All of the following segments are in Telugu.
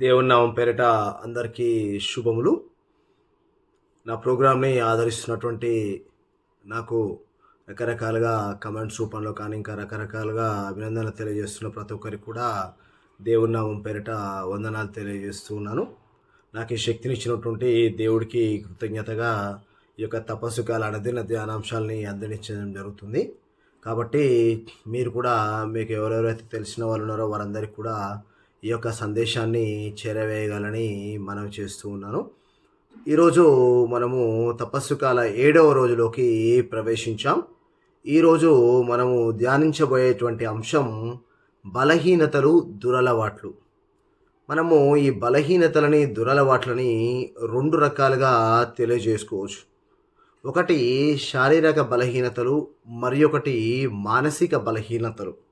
దేవుని నామం పేరిట అందరికీ శుభములు. నా ప్రోగ్రామ్ని ఆదరిస్తున్నటువంటి నాకు రకరకాలుగా కమెంట్స్ రూపంలో కానీ ఇంకా రకరకాలుగా అభినందనలు తెలియజేస్తున్న ప్రతి ఒక్కరికి కూడా దేవుని నామం పేరిట వందనాలు తెలియజేస్తూ ఉన్నాను. నాకు ఈ శక్తిని ఇచ్చినటువంటి దేవుడికి కృతజ్ఞతగా ఈ యొక్క తపస్సు కాల నా ధ్యానాంశాలని అందించడం జరుగుతుంది. కాబట్టి మీరు కూడా మీకు ఎవరెవరైతే తెలిసిన వాళ్ళు ఉన్నారో వారందరికీ కూడా ఈ యొక్క సందేశాన్ని చేరవేయగలని మనం చేస్తూ ఉన్నాను. ఈరోజు మనము తపస్సు కాల ఏడవ రోజులోకి ప్రవేశించాం. ఈరోజు మనము ధ్యానించబోయేటువంటి అంశం బలహీనతలు దురలవాట్లు. మనము ఈ బలహీనతలని దురలవాట్లని రెండు రకాలుగా తెలియజేసుకోవచ్చు. ఒకటి శారీరక బలహీనతలు మరి ఒకటి మానసిక బలహీనతలు.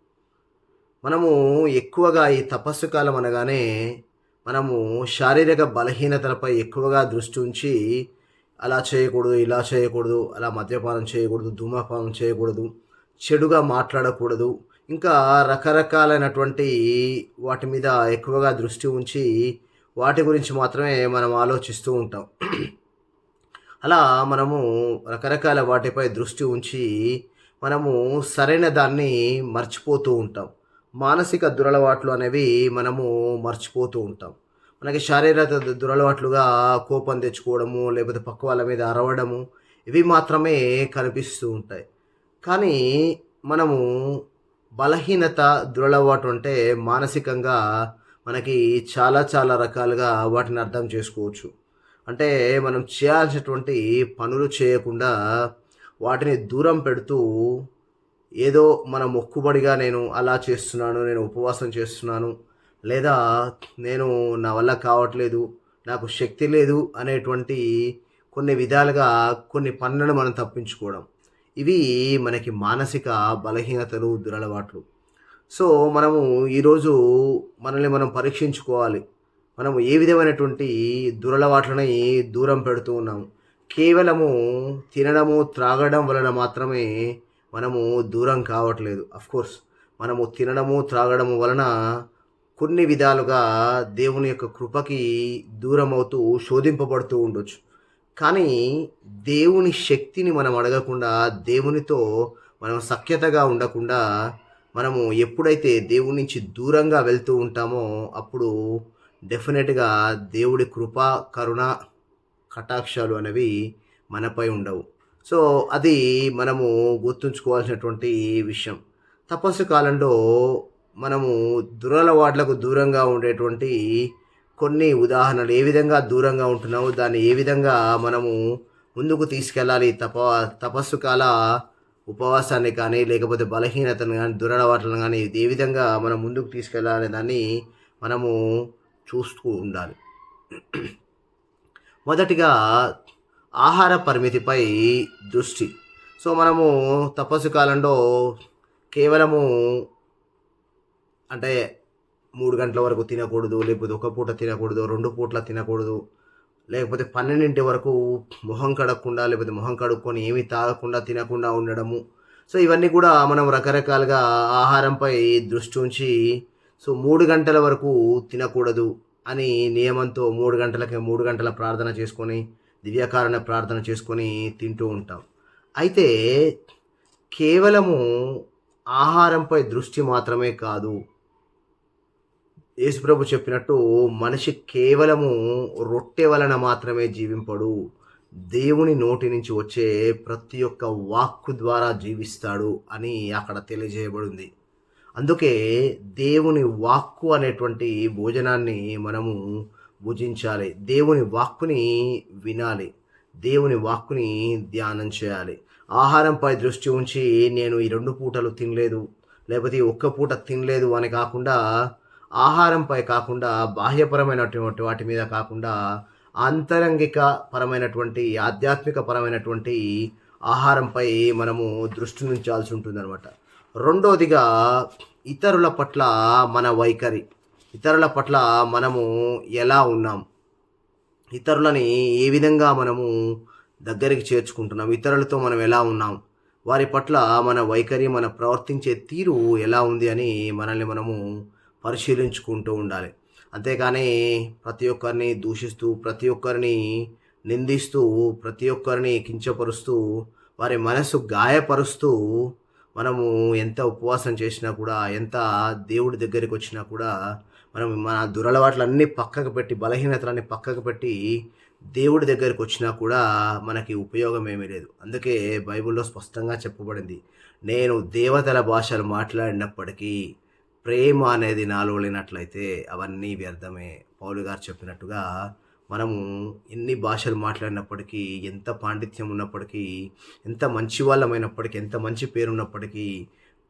మనము ఎక్కువగా ఈ తపస్సు కాలం అనగానే మనము శారీరక బలహీనతలపై ఎక్కువగా దృష్టి ఉంచి అలా చేయకూడదు ఇలా చేయకూడదు అలా మద్యపానం చేయకూడదు ధూమపానం చేయకూడదు చెడుగా మాట్లాడకూడదు. ఇంకా రకరకాలైనటువంటి వాటి మీద ఎక్కువగా దృష్టి ఉంచి వాటి గురించి మాత్రమే మనం ఆలోచిస్తూ ఉంటాం. అలా మనము రకరకాల వాటిపై దృష్టి ఉంచి మనము సరైన దాన్ని మర్చిపోతూ ఉంటాం. మానసిక దురలవాట్లు అనేవి మనము మర్చిపోతూ ఉంటాం. మనకి శారీరక దు- దురలవాట్లుగా కోపం తెచ్చుకోవడము లేకపోతే పక్క వాళ్ళ మీద అరవడము ఇవి మాత్రమే కనిపిస్తూ ఉంటాయి. కానీ మనము బలహీనత దురలవాటు అంటే మానసికంగా మనకి చాలా చాలా రకాలుగా వాటిని అర్థం చేసుకోవచ్చు. అంటే మనం చేయాల్సినటువంటి పనులు చేయకుండా వాటిని దూరం పెడుతూ ఏదో మన మొక్కుబడిగా నేను అలా చేస్తున్నాను నేను ఉపవాసం చేస్తున్నాను లేదా నేను నా వల్ల కావట్లేదు నాకు శక్తి లేదు అనేటువంటి కొన్ని విధాలుగా కొన్ని పనులను మనం తప్పించుకోవడం. ఇవి మనకి మానసిక బలహీనతలు దురలవాట్లు. సో మనము ఈరోజు మనల్ని మనం పరీక్షించుకోవాలి. మనము ఏ విధమైనటువంటి దురలవాట్లని దూరం పెడుతూ ఉన్నాము. కేవలము తినడము త్రాగడం వలన మాత్రమే మనము దూరం కావట్లేదు కోర్స్ మనము తినడము త్రాగడము వలన కొన్ని విధాలుగా దేవుని యొక్క కృపకి దూరం అవుతూ శోధింపబడుతూ ఉండొచ్చు. కానీ దేవుని శక్తిని మనం అడగకుండా దేవునితో మనం సఖ్యతగా ఉండకుండా మనము ఎప్పుడైతే దేవుని నుంచి దూరంగా వెళ్తూ ఉంటామో అప్పుడు డెఫినెట్గా దేవుడి కృప కరుణ కటాక్షాలు అనేవి మనపై ఉండవు. సో అది మనము గుర్తుంచుకోవాల్సినటువంటి విషయం. తపస్సు కాలంలో మనము దురలవాట్లకు దూరంగా ఉండేటువంటి కొన్ని ఉదాహరణలు. ఏ విధంగా దూరంగా ఉంటున్నామో దాన్ని ఏ విధంగా మనము ముందుకు తీసుకెళ్ళాలి? తప తపస్సు కాల ఉపవాసాన్ని కానీ లేకపోతే బలహీనతను కానీ దురలవాట్లను కానీ ఏ విధంగా మనం ముందుకు తీసుకెళ్ళాలనే దాన్ని మనము చూస్తూ ఉండాలి. మొదటిగా ఆహార పరిమితిపై దృష్టి. సో మనము తపస్సు కాలంలో కేవలము అంటే మూడు గంటల వరకు తినకూడదు లేకపోతే ఒక పూట తినకూడదు రెండు పూట్ల తినకూడదు లేకపోతే పన్నెండింటి వరకు మొహం కడగకుండా లేకపోతే మొహం కడుక్కొని ఏమీ తాగకుండా తినకుండా ఉండడము. సో ఇవన్నీ కూడా మనం రకరకాలుగా ఆహారంపై దృష్టి ఉంచి సో మూడు గంటల వరకు తినకూడదు అని నియమంతో మూడు గంటలకి మూడు గంటల ప్రార్థన చేసుకొని దివ్యకారణ ప్రార్థన చేసుకొని తింటూ ఉంటాం. అయితే కేవలము ఆహారంపై దృష్టి మాత్రమే కాదు. యేసుప్రభు చెప్పినట్టు మనిషి కేవలము రొట్టె వలన మాత్రమే జీవింపడు. దేవుని నోటి నుంచి వచ్చే ప్రతి ఒక్క వాక్కు ద్వారా జీవిస్తాడు అని అక్కడ తెలియజేయబడింది. అందుకే దేవుని వాక్కు అనేటువంటి భోజనాన్ని మనము భుజించాలి. దేవుని వాక్కుని వినాలి. దేవుని వాక్కుని ధ్యానం చేయాలి. ఆహారంపై దృష్టి ఉంచి నేను ఈ రెండు పూటలు తినలేదు. లేకపోతే ఒక్క పూట తినలేదు అని కాకుండా ఆహారంపై కాకుండా బాహ్యపరమైనటువంటి వాటి మీద కాకుండా అంతరంగిక పరమైనటువంటి ఆధ్యాత్మిక పరమైనటువంటి ఆహారంపై మనము దృష్టి ఉంచాల్సి ఉంటుందన్నమాట. రెండోదిగా ఇతరుల పట్ల మన వైఖరి. ఇతరుల పట్ల మనము ఎలా ఉన్నాం? ఇతరులని ఏ విధంగా మనము దగ్గరికి చేర్చుకుంటున్నాం? ఇతరులతో మనం ఎలా ఉన్నాం? వారి పట్ల మన వైఖరి మన ప్రవర్తించే తీరు ఎలా ఉంది అని మనల్ని మనము పరిశీలించుకుంటూ ఉండాలి. అంతేకాని ప్రతి ఒక్కరిని దూషిస్తూ ప్రతి ఒక్కరిని నిందిస్తూ ప్రతి ఒక్కరిని కించపరుస్తూ వారి మనసు గాయపరుస్తూ మనము ఎంత ఉపవాసం చేసినా కూడా ఎంత దేవుడి దగ్గరికి వచ్చినా కూడా మనం మన దురలవాట్లన్నీ పక్కకు పెట్టి బలహీనతలన్నీ పక్కకు పెట్టి దేవుడి దగ్గరికి వచ్చినా కూడా మనకి ఉపయోగం ఏమీ లేదు. అందుకే బైబిల్లో స్పష్టంగా చెప్పబడింది నేను దేవతల భాషలు మాట్లాడినప్పటికీ ప్రేమ అనేది నాలో లేనట్లయితే అవన్నీ వ్యర్థమే. పౌలు గారు చెప్పినట్టుగా మనము ఎన్ని భాషలు మాట్లాడినప్పటికీ ఎంత పాండిత్యం ఉన్నప్పటికీ ఎంత మంచి వాళ్ళమైనప్పటికీ ఎంత మంచి పేరు ఉన్నప్పటికీ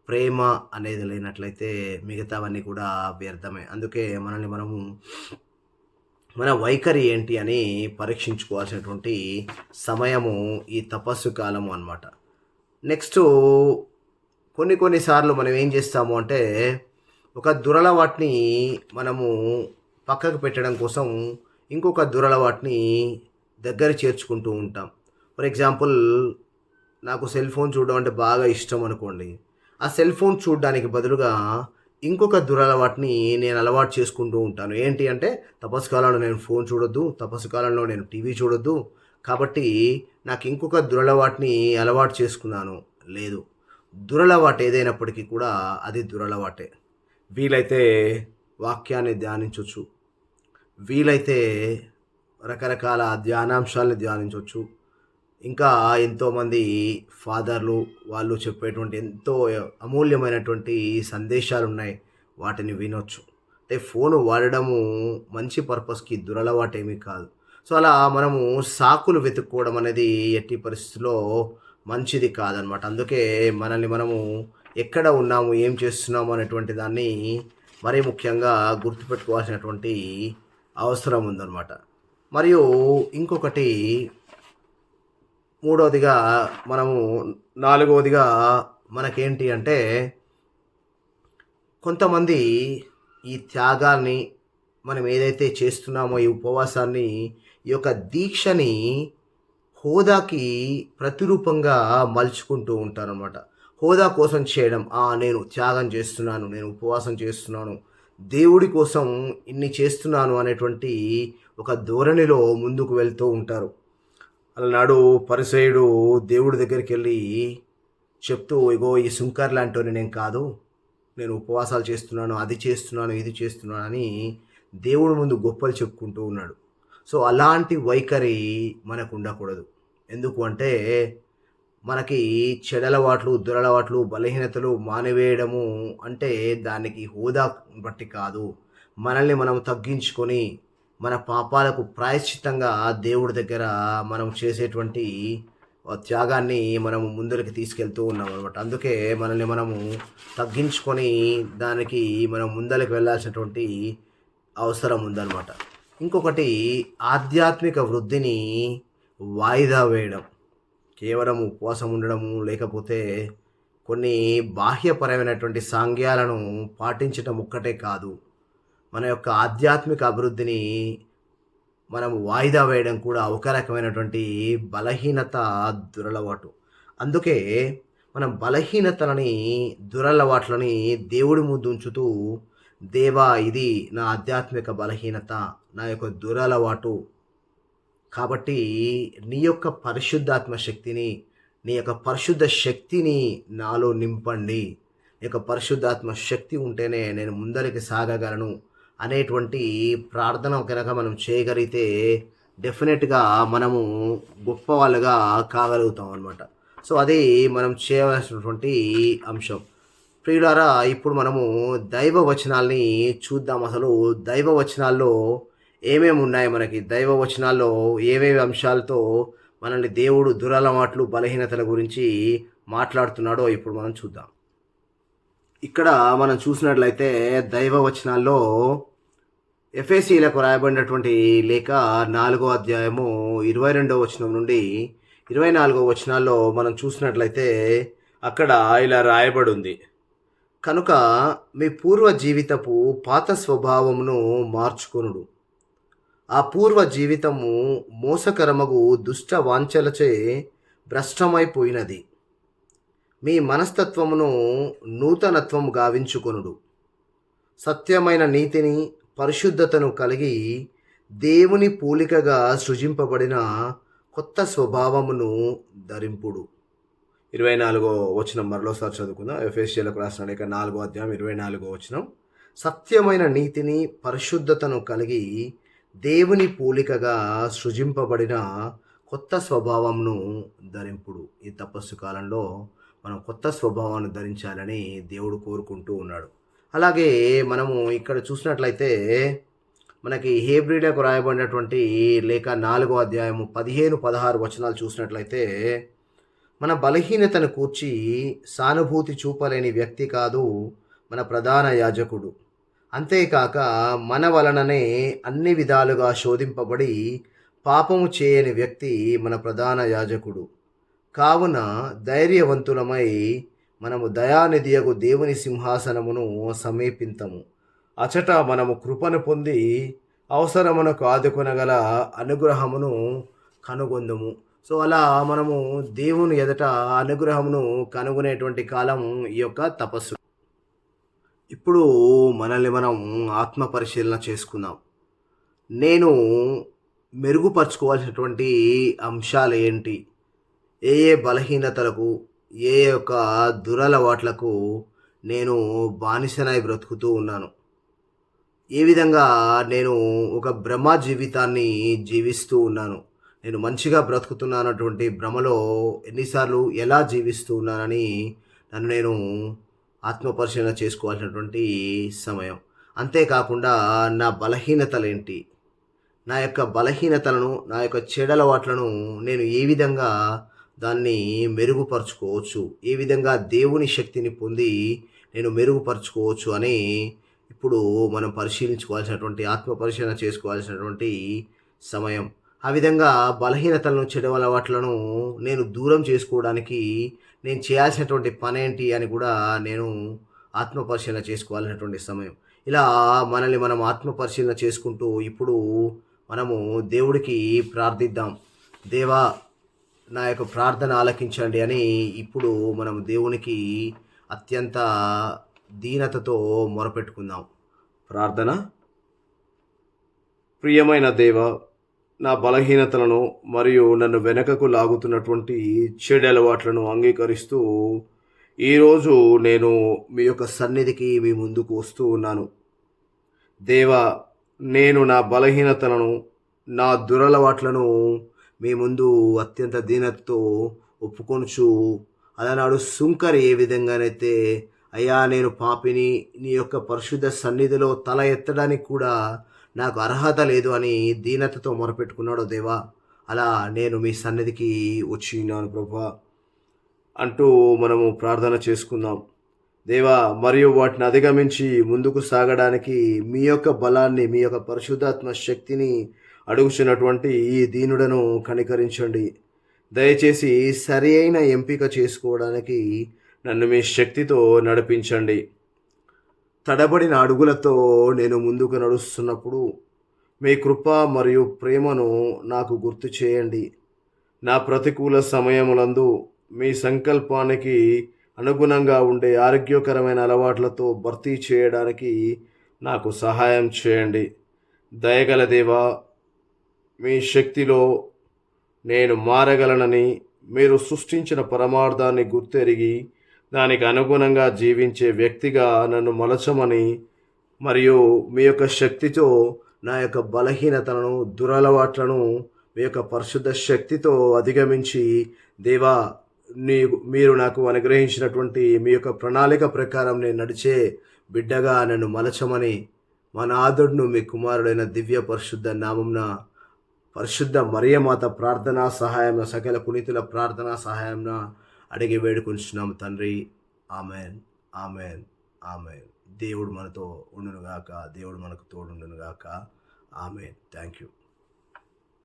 ప్రేమ అనేది లేనట్లయితే మిగతావన్నీ కూడా వ్యర్థమే. అందుకే మనల్ని మనము మన వైఖరి ఏంటి అని పరీక్షించుకోవాల్సినటువంటి సమయము ఈ తపస్సు కాలము అన్నమాట. నెక్స్ట్ కొన్ని కొన్నిసార్లు మనం ఏం చేస్తాము అంటే ఒక దురలవాటిని మనము పక్కకు పెట్టడం కోసం ఇంకొక దురలవాటిని దగ్గర చేర్చుకుంటూ ఉంటాం. ఫర్ ఎగ్జాంపుల్ నాకు సెల్ ఫోన్ చూడడం అంటే బాగా ఇష్టం అనుకోండి. ఆ సెల్ ఫోన్ చూడడానికి బదులుగా ఇంకొక దురలవాటిని నేను అలవాటు చేసుకుంటూ ఉంటాను. ఏంటి అంటే తపస్సు కాలంలో నేను ఫోన్ చూడొద్దు తపస్సు కాలంలో నేను టీవీ చూడొద్దు. కాబట్టి నాకు ఇంకొక దురలవాటుని అలవాటు చేసుకున్నాను. లేదు. దురలవాటు ఏదైనప్పటికీ కూడా అది దురలవాటే. వీలైతే వాక్యాన్ని ధ్యానించవచ్చు వీలైతే రకరకాల ధ్యానాంశాలను ధ్యానించవచ్చు ఇంకా ఎంతోమంది ఫాదర్లు వాళ్ళు చెప్పేటువంటి ఎంతో అమూల్యమైనటువంటి సందేశాలు ఉన్నాయి వాటిని వినొచ్చు. అంటే ఫోన్ వాడడము మంచి పర్పస్కి దురలవాటు ఏమీ కాదు. సో అలా మనము సాకులు వెతుక్కోవడం అనేది ఎట్టి పరిస్థితుల్లో మంచిది కాదనమాట. అందుకే మనల్ని మనము ఎక్కడ ఉన్నాము ఏం చేస్తున్నాము అనేటువంటి దాన్ని మరీ ముఖ్యంగా గుర్తుపెట్టుకోవాల్సినటువంటి అవసరం ఉందన్నమాట మరియు ఇంకొకటి మూడవదిగా మనము నాలుగవదిగా మనకేంటి అంటే కొంతమంది ఈ త్యాగాన్ని మనం ఏదైతే చేస్తున్నామో ఈ ఉపవాసాన్ని ఈ యొక్క దీక్షని హోదాకి ప్రతిరూపంగా మలుచుకుంటూ ఉంటారనమాట హోదా కోసం చేయడం ఆ నేను త్యాగం చేస్తున్నాను నేను ఉపవాసం చేస్తున్నాను దేవుడి కోసం ఇన్ని చేస్తున్నాను అనేటువంటి ఒక ధోరణిలో ముందుకు వెళ్తూ ఉంటారు. అలనాడు పరిసయుడు దేవుడి దగ్గరికి వెళ్ళి చెప్తూ ఇగో ఈ సుంకర్ లాంటి నేను కాదు. నేను ఉపవాసాలు చేస్తున్నాను అది చేస్తున్నాను ఇది చేస్తున్నాను అని దేవుడి ముందు గొప్పలు చెప్పుకుంటూ ఉన్నాడు. సో అలాంటి వైఖరి మనకు ఉండకూడదు. ఎందుకు అంటే మనకి చెడలవాట్లు దురలవాట్లు బలహీనతలు మానివేయడము అంటే దానికి హోదా బట్టి కాదు. మనల్ని మనం తగ్గించుకొని మన పాపాలకు ప్రాయశ్చితంగా దేవుడి దగ్గర మనం చేసేటువంటి త్యాగాన్ని మనము ముందరికి తీసుకెళ్తూ ఉన్నాం అనమాట అందుకే మనల్ని మనము తగ్గించుకొని దానికి మనం ముందరికి వెళ్ళాల్సినటువంటి అవసరం ఉందన్నమాట. ఇంకొకటి ఆధ్యాత్మిక వృద్ధిని వాయిదా వేయడం. కేవలం ఉపవాసం ఉండడము లేకపోతే కొన్ని బాహ్యపరమైనటువంటి సాంగ్యాలను పాటించటం ఒక్కటే కాదు. మన యొక్క ఆధ్యాత్మిక అభివృద్ధిని మనం వాయిదా వేయడం కూడా ఒక రకమైనటువంటి బలహీనత దురలవాటు. అందుకే మనం బలహీనతలని దురలవాట్లని దేవుడి ముందు ఉంచుతూ దేవా ఇది నా ఆధ్యాత్మిక బలహీనత నా యొక్క దురలవాటు. కాబట్టి నీ యొక్క పరిశుద్ధాత్మ శక్తిని నీ యొక్క పరిశుద్ధ శక్తిని నాలో నింపండి. నీ యొక్క పరిశుద్ధాత్మ శక్తి ఉంటేనే నేను ముందరికి సాగగలను. అనేటువంటి ప్రార్థన కనుక మనం చేయగలిగితే డెఫినెట్గా మనము గొప్ప వాళ్ళుగా కాగలుగుతాం అనమాట సో అది మనం చేయవలసినటువంటి అంశం. ప్రియులారా ఇప్పుడు మనము దైవ వచనాల్ని చూద్దాం. అసలు దైవ వచనాల్లో ఏమేమి ఉన్నాయి మనకి? దైవ వచనాల్లో ఏమేమి అంశాలతో మనల్ని దేవుడు దురలవాట్లు బలహీనతల గురించి మాట్లాడుతున్నాడో ఇప్పుడు మనం చూద్దాం. ఇక్కడ మనం చూసినట్లయితే దైవ వచనాల్లో ఎఫ్ఏసీలకు రాయబడినటువంటి లేఖ నాలుగో అధ్యాయము ఇరవై రెండో వచనం నుండి ఇరవై నాలుగో వచనాల్లో మనం చూసినట్లయితే అక్కడ ఇలా రాయబడి ఉంది కనుక మీ పూర్వ జీవితపు పాత స్వభావమును మార్చుకొనుడు. ఆ పూర్వ జీవితము మోసకరమగు దుష్ట వాంఛలచే భ్రష్టమైపోయినది. మీ మనస్తత్వమును నూతనత్వము గావించుకొనుడు. సత్యమైన నీతిని పరిశుద్ధతను కలిగి దేవుని పోలికగా సృజింపబడిన కొత్త స్వభావమును ధరింపుడు. ఇరవై నాలుగో వచనం మరలోసారి చదువుకుందాం. ఎఫ్ఎస్సీలకు రాసిన లేక నాలుగో అధ్యాయం ఇరవై నాలుగో వచనం. సత్యమైన నీతిని పరిశుద్ధతను కలిగి దేవుని పోలికగా సృజింపబడిన కొత్త స్వభావంను ధరింపుడు. ఈ తపస్సు కాలంలో మనం కొత్త స్వభావాన్ని ధరించాలని దేవుడు కోరుకుంటూ ఉన్నాడు. అలాగే మనము ఇక్కడ చూసినట్లయితే మనకి హేబ్రిడకు రాయబడినటువంటి లేక నాలుగో అధ్యాయము పదిహేను పదహారు వచనాలు చూసినట్లయితే మన బలహీనతను కూర్చి సానుభూతి చూపలేని వ్యక్తి కాదు మన ప్రధాన యాజకుడు. అంతేకాక మన వలననే అన్ని విధాలుగా శోధింపబడి పాపము చేయని వ్యక్తి మన ప్రధాన యాజకుడు. కావున ధైర్యవంతులమై మనము దయానిధియగు దేవుని సింహాసనమును సమీపింతము. అచట మనము కృపను పొంది అవసరమునకు ఆదుకొనగల అనుగ్రహమును కనుగొందుము. సో అలా మనము దేవుని ఎదుట అనుగ్రహమును కనుగొనేటువంటి కాలం ఈ యొక్క తపస్సు. ఇప్పుడు మనల్ని మనం ఆత్మ పరిశీలన చేసుకుందాం. నేను మెరుగుపరుచుకోవాల్సినటువంటి అంశాలు ఏంటి? ఏ ఏ బలహీనతలకు ఏ యొక్క దురలవాట్లకు నేను బానిసనై బ్రతుకుతూ ఉన్నాను. ఏ విధంగా నేను ఒక భ్రమ జీవితాన్ని జీవిస్తూ ఉన్నాను. నేను మంచిగా బ్రతుకుతున్నానటువంటి భ్రమలో ఎన్నిసార్లు ఎలా జీవిస్తూ ఉన్నానని నన్ను నేను ఆత్మపరిశీలన చేసుకోవాల్సినటువంటి సమయం. అంతేకాకుండా నా బలహీనతలేంటి? నా యొక్క బలహీనతలను నా యొక్క చెడలవాట్లను నేను ఏ విధంగా దాన్ని మెరుగుపరుచుకోవచ్చు. ఏ విధంగా దేవుని శక్తిని పొంది నేను మెరుగుపరుచుకోవచ్చు అని ఇప్పుడు మనం పరిశీలించుకోవాల్సినటువంటి ఆత్మ పరిశీలన చేసుకోవాల్సినటువంటి సమయం. ఆ విధంగా బలహీనతలను చెడు అలవాట్లను నేను దూరం చేసుకోవడానికి నేను చేయాల్సినటువంటి పని ఏంటి అని కూడా నేను ఆత్మ పరిశీలన చేసుకోవాల్సినటువంటి సమయం. ఇలా మనల్ని మనం ఆత్మ పరిశీలన చేసుకుంటూ ఇప్పుడు మనము దేవుడికి ప్రార్థిద్దాం. దేవా నా యొక్క ప్రార్థన ఆలకించండి అని ఇప్పుడు మనం దేవునికి అత్యంత దీనతతో మొరపెట్టుకుందాం. ప్రార్థన. ప్రియమైన దేవ నా బలహీనతలను మరియు నన్ను వెనకకు లాగుతున్నటువంటి చెడు అలవాట్లను అంగీకరిస్తూ ఈరోజు నేను మీ యొక్క సన్నిధికి మీ ముందుకు వస్తూ ఉన్నాను. దేవ నేను నా బలహీనతలను నా దురలవాట్లను మీ ముందు అత్యంత దీనతతో ఒప్పుకొనుచు అలనాడు సుంకరి ఏ విధంగానైతే అయ్యా నేను పాపిని నీ యొక్క పరిశుద్ధ సన్నిధిలో తల ఎత్తడానికి కూడా నాకు అర్హత లేదు అని దీనతతో మొరపెట్టుకున్నాడు దేవా అలా నేను మీ సన్నిధికి వచ్చినాను ప్రభా అంటూ మనము ప్రార్థన చేసుకుందాం. దేవా మరియు వాటిని అధిగమించి ముందుకు సాగడానికి మీ యొక్క బలాన్ని మీ యొక్క పరిశుద్ధాత్మ శక్తిని అడుగుచున్నటువంటి ఈ దీనుడను కనికరించండి. దయచేసి సరి అయిన ఎంపిక చేసుకోవడానికి నన్ను మీ శక్తితో నడిపించండి. తడబడిన అడుగులతో నేను ముందుకు నడుస్తున్నప్పుడు మీ కృప మరియు ప్రేమను నాకు గుర్తు చేయండి. నా ప్రతికూల సమయములందు మీ సంకల్పానికి అనుగుణంగా ఉండే ఆరోగ్యకరమైన అలవాట్లతో భర్తీ చేయడానికి నాకు సహాయం చేయండి. దయగల దేవా మీ శక్తిలో నేను మారగలనని మీరు సృష్టించిన పరమార్థాన్ని గుర్తెరిగి దానికి అనుగుణంగా జీవించే వ్యక్తిగా నన్ను మలచమని మరియు మీ యొక్క శక్తితో నా యొక్క బలహీనతలను దురలవాట్లను మీ యొక్క పరిశుద్ధ శక్తితో అధిగమించి దేవా నీ మీరు నాకు అనుగ్రహించినటువంటి మీ యొక్క ప్రణాళిక ప్రకారం నేను నడిచే బిడ్డగా నన్ను మలచమని మా నాదుడును మీ కుమారుడైన దివ్య పరిశుద్ధ నామంన పరిశుద్ధ మరియమాత ప్రార్థనా సహాయం సకల పునీతుల ప్రార్థనా సహాయం అడిగి వేడుకొంచున్నాం తండ్రి. ఆమెన్. ఆమెన్. ఆమెన్. దేవుడు మనతో ఉండునుగాక దేవుడు మనకు తోడుండునుగాక. ఆమెన్. Thank you